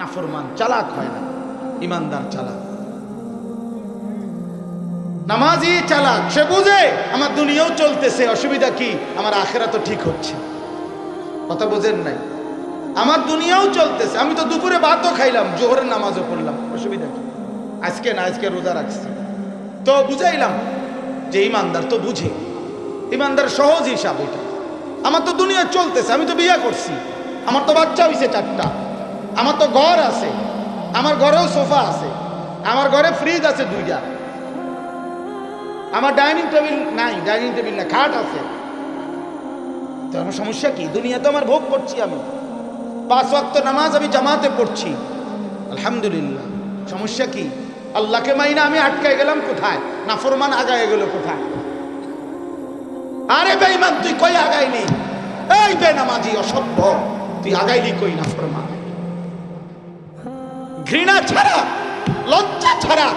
নাফরমান চালাক হয় না, ইমানদার চালাক। নামাজি চালাক, সে বুঝে আমার দুনিয়াও চলতেছে, অসুবিধা কি? আমার আখেরা তো ঠিক হচ্ছে। কথা বোঝেন নাই? আমার দুনিয়াও চলতেছে, আমি তো দুপুরে ভাতও খাইলাম, জোহরের নামাজও পড়লাম, অসুবিধা কি? আজকে না, আজকে রোজা রাখছি। তো বুঝাইলাম যে ইমানদার তো বুঝে। ইমানদার সহজ হিসাব এটা। আমার তো দুনিয়া চলতেছে, আমি তো বিয়ে করছি। আমার তো বাচ্চা হয়েছে চারটা। আমার তো ঘর আছে, আমার ঘরেও সোফা আছে, আমার ঘরে ফ্রিজ আছে দুইটা। আমার ডাইনিং টেবিল নাই ডাইনিং টেবিল না খাট আছে। তো আমার সমস্যা কি? দুনিয়া তো আমার ভোগ করছি আমি। পাঁচ ওয়াক্ত নামাজ আমি জামাতে পড়ছি। আলহামদুলিল্লাহ। সমস্যা কি? আল্লাহকে মাইনা আমি আটকায় গেলাম কোথায়? নাফরমান আগায় গেল কোথায়? আরে বেঈমান, তুই কই আগাইলি? এই বেনামাজি, অসভ্য। তুই আগাইলি কই না নাফরমান? ঘৃণা ছাড়া, লজ্জা ছাড়া।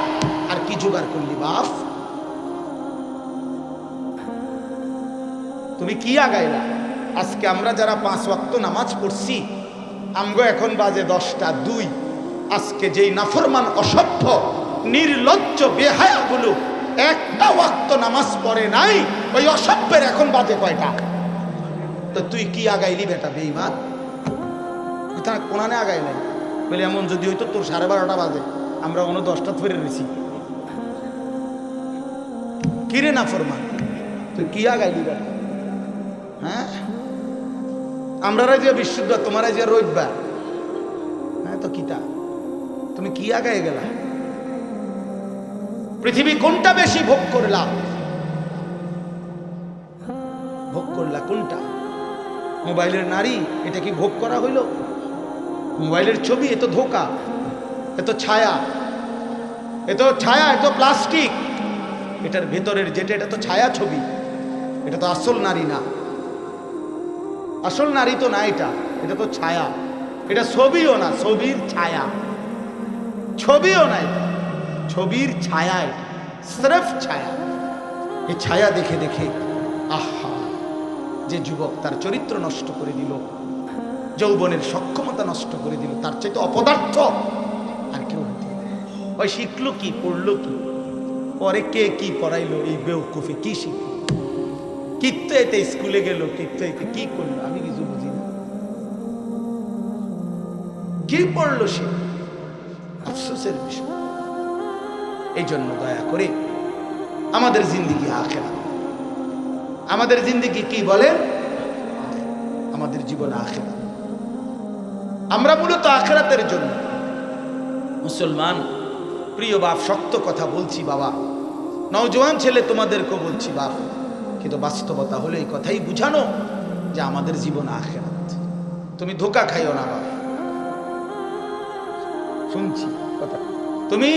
আর কি জোগাড় করলি বাপ তুমি কি আগাইলা? আজকে আমরা যারা পাঁচ ওয়াক্ত নামাজ পড়ছি, আমগো এখন বাজে দশটা দুই। আজকে যেই নাফরমান অসভ্য, নির্লজ্জ বেহায়াগুলো একটা ওয়াক্ত নামাজ পড়ে নাই, ওই অসভ্যের এখন বাজে কয়টা? তো তুই কি আগাইলি বেটা বেইমান কোনানে আগাইলেন বলে এমন যদি হইতো তোর সাড়ে বারোটা বাজে। আমরা অন্য দশটা ফিরে রয়েছি। কিরে না ফরমান? তুই কি আগাইলি হ্যাঁ? আমরা যে বিশুদ্ধ, তোমার যে রইবা হ্যাঁ তো কিতা তুমি কি আগায় গেলা? পৃথিবী কোনটা বেশি ভোগ করলা? ভোগ করলা কোনটা? মোবাইলের নারী, এটা কি ভোগ করা হইল? মোবাইলের ছবি, এ তো ধোকা, এ তো ছায়া, এ তো ছায়া, এ তো প্লাস্টিক। এটার ভেতরের যেটা, এটা তো ছায়া ছবি, এটা তো আসল নারী না। আসল নারী তো না এটা এটা তো ছায়া। এটা ছবিও না, ছবির ছায়া। ছবিও না এটা, ছবির ছায়া এটা, স্রেফ ছায়া। এই ছায়া দেখে দেখে, আহা, যে যুবক তার চরিত্র নষ্ট করে দিল। যৌবনের সক্ষমতা নষ্ট করে দিল, তার চাইতে অপদার্থ আর কেউ ওই শিখলো কি, পড়ল কি? পরে কে কি পড়াইলো, এই বেউকুফে কি শিখলো? কিত্তো এতে স্কুলে গেল, কিত্তো এতে কি করল, আমি কিছু বুঝি না। কি পড়ল সে? আফসোসের বিষয়। এই জন্য দয়া করে আমাদের জিন্দিগি আখেরা। আমাদের জিন্দিগি কি বলেন আমাদের জীবন আখেরা। আমরা মূলত আখেরাতের জন্য। মুসলমান, প্রিয় বাপ, শক্ত কথা বলছি বাবা। নওজোয়ান ছেলে, তোমাদেরকেও বলছি বাপ। কিন্তু বাস্তবতা হলো এই কথাই বুঝানো যে আমাদের জীবন আখেরাত। তুমি ধোকা খাইও না বাপ শুনছি কথা। তুমি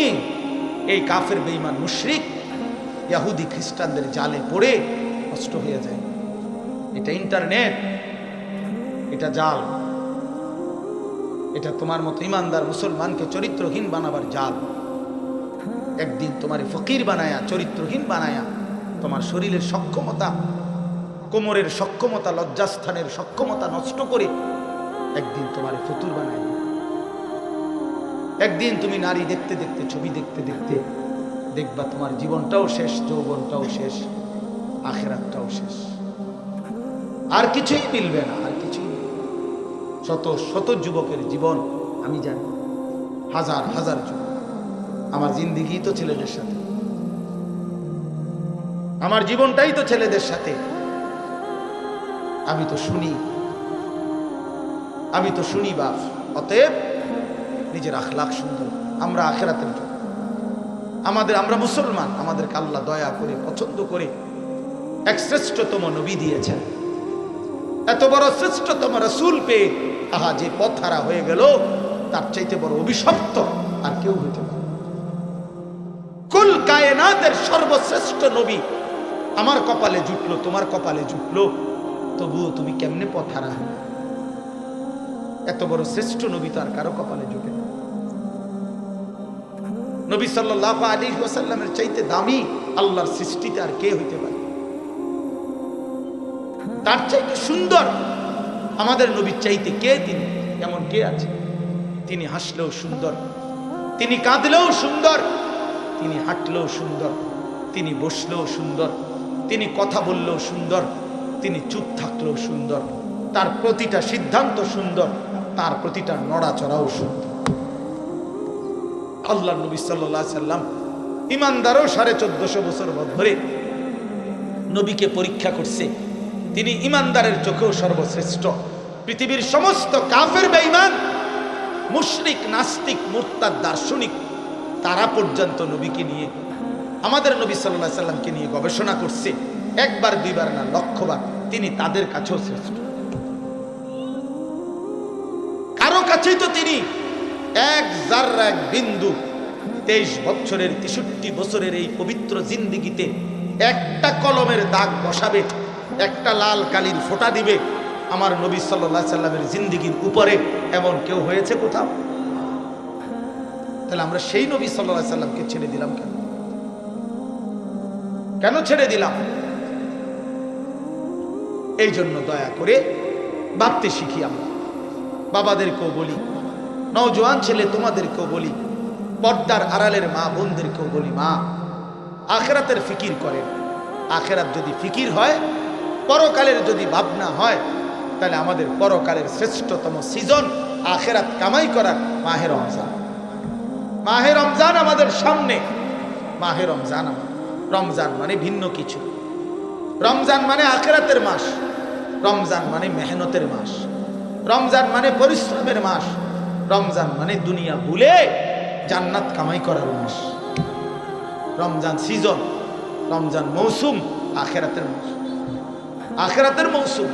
এই কাফের বেইমান মুশরিক, ইয়াহুদি, খ্রিস্টানদের জালে পড়ে নষ্ট হয়ে যায়। এটা ইন্টারনেট, এটা জাল। এটা তোমার মতো ইমানদার মুসলমানকে চরিত্রহীন বানাবার জাল একদিন তোমার ফকির বানায়া, চরিত্রহীন বানায়া, তোমার শরীরের সক্ষমতা, কোমরের সক্ষমতা, লজ্জাস্থানের সক্ষমতা নষ্ট করে একদিন তোমার ফতুর বানায় একদিন তুমি নারী দেখতে দেখতে, ছবি দেখতে দেখতে দেখবা তোমার জীবনটাও শেষ, যৌবনটাও শেষ, আখেরাতটাও শেষ আর কিছুই মিলবে না, আর। শত শত যুবকের জীবন আমি জানি। হাজার হাজার যুবক। আমার জিন্দিগি তো ছেলেদের সাথে। আমার জীবনটাই তো ছেলেদের সাথে। আমি তো শুনি। আমি তো শুনি বাপ। অতএব নিজের আখলাখ সুন্দর। আমরা আখেরাতের জন্য আমাদের, আমরা মুসলমান। আমাদেরকে আল্লাহ দয়া করে, পছন্দ করে এক শ্রেষ্ঠতম নবী দিয়েছেন। এত বড় শ্রেষ্ঠতম রসুল পেয়ে আহা যে পথ হারা হয়ে গেল, তার চাইতে বড় অভিশপ্ত আর কেউ হইতে কুল কায়নাতের সর্বশ্রেষ্ঠ নবী, আমার কপালে জুটলো, তোমার কপালে জুটলো, তবুও তুমি কেমনে পথ হারা? এত বড় শ্রেষ্ঠ নবী তো আর কারও কপালে জুটে নবী সাল্লাহ আলী ওয়াসাল্লামের চাইতে দামি আল্লাহর সৃষ্টিতে আর কে হইতে পারে? তার চাইতে সুন্দর আমাদের নবীর চাইতে কে তিনি? এমন কে আছে? তিনি হাসলেও সুন্দর, তিনি কাঁদলেও সুন্দর, তিনি হাঁটলেও সুন্দর, তিনি বসলেও সুন্দর, তিনি কথা বললেও সুন্দর, তিনি চুপ থাকলেও সুন্দর, তার প্রতিটা সিদ্ধান্ত সুন্দর, তার প্রতিটা নড়াচড়াও সুন্দর। আল্লাহ নবী সাল্লাহ সাল্লাম ইমানদারও সাড়ে চোদ্দশো বছর ধরে নবীকে পরীক্ষা করছে তিনি ইমানদারের চোখেও সর্বশ্রেষ্ঠ। পৃথিবীর সমস্ত কাফের, বেঈমান, মুশরিক, নাস্তিক, মুরতাদ, দার্শনিক, তারা পর্যন্ত নবীকে নিয়ে, আমাদের নবী সাল্লাহ সাল্লামকে নিয়ে গবেষণা করছে। একবার, দুইবার না, লক্ষবার তিনি তাদের কাছেও শ্রেষ্ঠ। কারও কাছেই তো তিনি এক জাররা, এক বিন্দু তেইশ বছরের, তেষট্টি বছরের এই পবিত্র জিন্দিগিতে একটা কলমের দাগ বসাবে একটা লাল কালির ফোঁটা দিবে আমার নবী সাল্লাহ সাল্লামের জিন্দিগির উপরে, এমন কেউ হয়েছে কোথাও? তাহলে আমরা সেই নবী সাল্লাহ সাল্লামকে ছেড়ে দিলাম কেন? কেন ছেড়ে দিলাম? এই জন্য দয়া করে ভাবতে শিখি আমরা। বাবাদেরকেও বলি, নওজোয়ান ছেলে তোমাদেরকেও বলি, পর্দার আড়ালের মা বোনদেরকেও বলি, মা, আখেরাতের ফিকির করেন। আখেরাত যদি ফিকির হয় পরকালের যদি ভাবনা হয়, তাহলে আমাদের পরকালের শ্রেষ্ঠতম সিজন আখেরাত কামাই করার মাহে রমজান। মাহে রমজান আমাদের সামনে। মাহে রমজান রমজান মানে ভিন্ন কিছু। রমজান মানে আখেরাতের মাস। রমজান মানে মেহনতের মাস। রমজান মানে পরিশ্রমের মাস। রমজান মানে দুনিয়া ভুলে জান্নাত কামাই করার মাস। রমজান সিজন রমজান মৌসুম আখেরাতের মৌসুম আখেরাতের মৌসুম,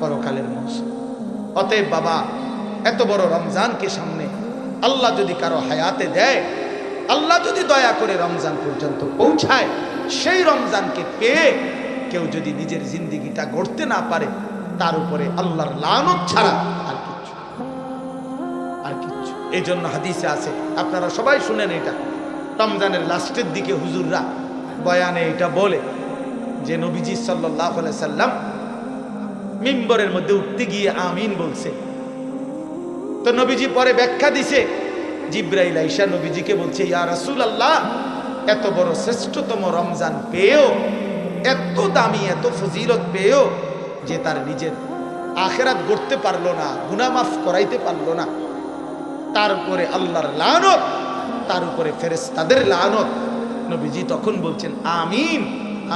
পরকালের মৌসুম। অতএব বাবা, এত বড় রমজানকে সামনে আল্লাহ যদি কারও হায়াতে দেয়, আল্লাহ যদি দয়া করে রমজান পর্যন্ত পৌঁছায়, সেই রমজানকে পেয়ে কেউ যদি নিজের জিন্দিগিটা গড়তে না পারে, তার উপরে আল্লাহর লানত ছাড়া আর কিচ্ছু আর কিচ্ছু এই জন্য হাদিসে আছে, আপনারা সবাই শুনেন এটা। রমজানের লাস্টের দিকে হুজুররা বয়ানে এটা বলে যে নবীজি সাল্লাহ সাল্লাম মিম্বরের মধ্যে উঠতে গিয়ে আমিন বলছে। তো নবীজি পরে ব্যাখ্যা দিছে, জিব্রাইল আইসা নবীজিকে বলছে, ইয়া রাসুল আল্লাহ এত বড় শ্রেষ্ঠতম রমজান পেয়েও, এত দামি, এত ফজিলত পেয়েও যে তার নিজের আখেরাত গড়তে পারল না গুনামাফ করাইতে পারল না তার উপরে আল্লাহর লানত, তার উপরে ফেরেশতাদের লানত। নবীজি তখন বলছেন, আমিন।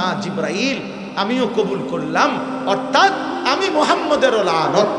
আ জিব্রাইল আমিও কবুল করলাম। অর্থাৎ আমি মোহাম্মদেরও লানত।